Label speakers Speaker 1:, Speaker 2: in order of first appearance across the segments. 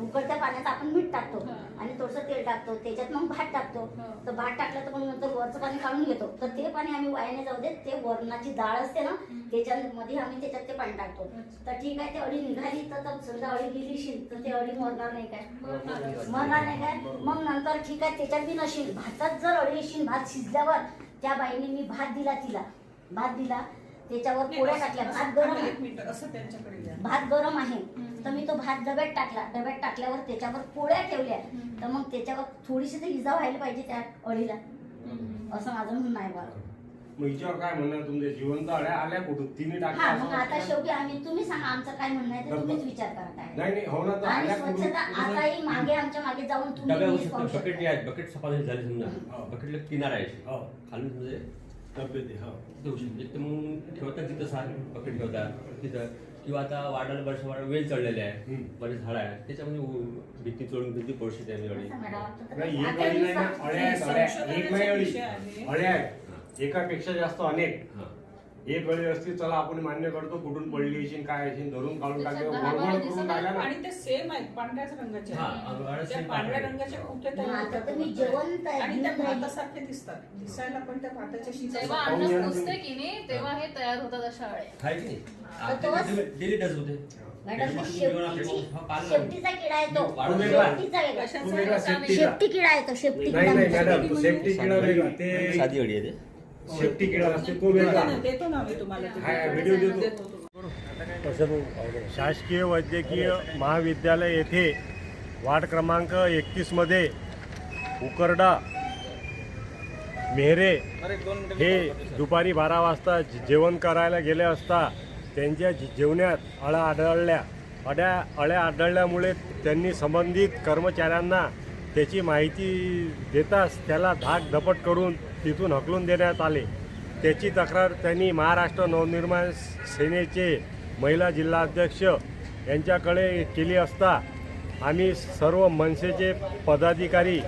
Speaker 1: उकळत्या पाण्यात आपण मीठ टाकतो. आणि थोडंसं तेल टाकतो. त्याच्यात मग भात टाकतो. तर भात टाकलं तर मग नंतर वरचं पाणी काढून घेतो. तर ते पाणी आम्ही वायाने जाऊ देत. ते वरणाची डाळ असते ना त्याच्यामध्ये आम्ही त्याच्यात ते पाणी टाकतो. तर ठीक आहे ते अळी निघाली तर समजा अळी गेली शिल तर ते अळी मरणार नाही काय. मरणार नाही. काय? मग नंतर ठीक आहे त्याच्यात बी नशील भातात जर अळी येशील भात शिजल्यावर त्या बाईने मी भात दिला तिला. भात दिला. त्याच्यावर पोळ्या टाकल्या. भात गरम भात गरम आहे. तर मी तो भात डब्यात टाकला. डब्यात टाकल्यावर त्याच्यावर पोळ्या ठेवल्या. तर मग त्याच्यावर थोडीशी तर इजा व्हायला पाहिजे त्या अळीला. असं माझं म्हणणं आहे बा.
Speaker 2: मग हिच्यावर काय म्हणणार तुमच्या जिवंत अळ्या आल्या कुठून? तिने
Speaker 1: हा मग आता? शेवटी आम्ही तुम्ही सांगा आमचं काय म्हणणं आहे ते तुम्हीच विचार करा काय.
Speaker 2: नाही नाही हो ना तर
Speaker 1: आणि
Speaker 2: आल्या कुठून?
Speaker 1: स्वच्छता आताही मागे आमच्या मागे जाऊन तुम्ही
Speaker 3: बकेट
Speaker 1: शकता.
Speaker 3: आहेत बकेट सफाई झाली समजा.
Speaker 2: हो.
Speaker 3: बकेटला किनार आहे.
Speaker 2: हो.
Speaker 3: खालून म्हणजे
Speaker 2: तब्येत हो.
Speaker 3: देऊ शकतो एक तर मग ठेवतात तिथं सार बकेट ठेवतात तिथं किंवा आता वाढायला वर्ष वाढ वेल चढलेले आहे
Speaker 2: हम्म.
Speaker 3: बरेच झाड आहे त्याच्यामध्ये उ- भीती चढून भीती पडशी त्यावेळी
Speaker 1: असं मॅडम, आमचं तर
Speaker 2: नाही
Speaker 1: काही
Speaker 2: एक अळी नाही ना
Speaker 1: आता
Speaker 2: अळ्या आहेत अळ्या एक नाही अळी
Speaker 4: विषय आहे.
Speaker 2: अळ्या आहेत एकापेक्षा जास्त अनेक
Speaker 3: हा.
Speaker 2: एक अळी असती चला आपण मान्य करतो कुठून पडली असेल काय असेल धरून काढून टाकले करून ना.
Speaker 4: आणि ते सेम आहेत पांढऱ्याच रंगाचे.
Speaker 3: हा,
Speaker 4: त्या
Speaker 3: same
Speaker 4: पांढऱ्या
Speaker 3: पांढऱ्या.
Speaker 4: रंगाच्या कुठे
Speaker 1: मग आता
Speaker 4: आणि त्या दिसतात. दिसायला पण त्या भाताच्या
Speaker 5: जेव्हा
Speaker 4: शिजा
Speaker 2: पाहून
Speaker 5: अंडच
Speaker 2: घ्या ना
Speaker 5: पुसते
Speaker 2: तुम्ही.
Speaker 5: की नाही तेव्हा हे तयार होतात अशा
Speaker 3: आहे की डेली डस होते.
Speaker 1: मॅडम शेपटीची
Speaker 3: हा,
Speaker 1: किडा आहे तो.
Speaker 3: वाढून
Speaker 2: वेगळा.
Speaker 1: शेपटीचा वेगळा.
Speaker 4: कशाचा
Speaker 2: तो वेगळा
Speaker 4: आहे?
Speaker 2: सेफ्टीचा
Speaker 1: शेपटी किडा आहे तो शेपटी
Speaker 2: नाही नाही
Speaker 1: किडा.
Speaker 2: मॅडम सेफ्टी किडा वेगळा. ते
Speaker 3: साधी अळी आहे ते.
Speaker 2: सेफ्टी किडा असते तो वेगळा
Speaker 4: देतो ना आम्ही तुम्हाला ते.
Speaker 2: हा, व्हिडिओ देतो.
Speaker 4: देतो
Speaker 6: शासकीय वैद्यकीय महाविद्यालय येथे वार्ड क्रमांक एकतीसमध्ये उकरडा मेहरे हे दुपारी बारा वाजता जे- जेवण करायला गेले असता त्यांच्या जे- जेवणात अळ्या आढळल्या अड्या अळ्या आढळल्यामुळे त्यांनी संबंधित कर्मचाऱ्यांना त्याची माहिती देताच त्याला धाक धपट करून तिथून हकलून देण्यात आले. त्याची तक्रार त्यांनी महाराष्ट्र नवनिर्माण सेनेचे महिला जिल्हाध्यक्ष यांच्याकडे केली असता आम्ही सर्व मनसेचे पदाधिकारी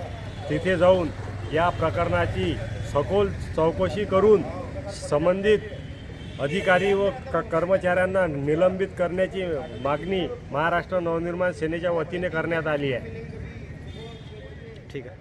Speaker 6: तिथे जाऊन या प्रकरणाची सखोल चौकशी करून संबंधित अधिकारी व क कर्मचाऱ्यांना निलंबित करण्याची मागणी महाराष्ट्र नवनिर्माण सेनेच्या वतीने करण्यात आली आहे. ठीक आहे.